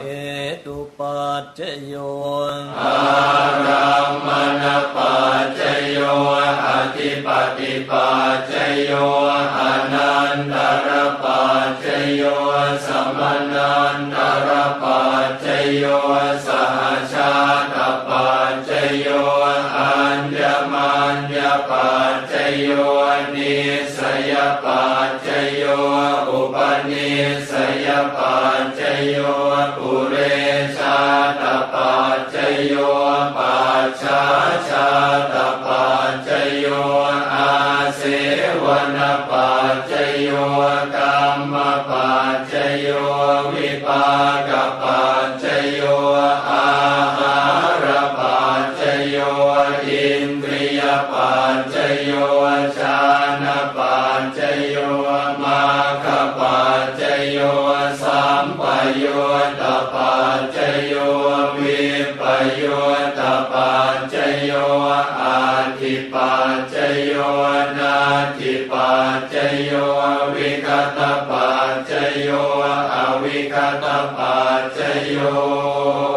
เอตุปัจจโยอารัมมณปัจจโยอธิปติปัจจโยอนันตรปัจจโยสมนันตรปัจจโยสหชาตปัจจโยอัญญมัญญปัจจโยนิสยปัจจโยอุปนิสยปัจจโย วนปัจจโยกรรมปัจจโยวิปากปัจจโยอาหารปัจจโยอินทรียปัจจโยชานปัจจโยมาคปัจจโยสัมปโยตปัจจโย ปโยตปัจจโยอาทิปัจจโยนาทิปัจจโยวิคตปัจจโยอวิคตปัจจโย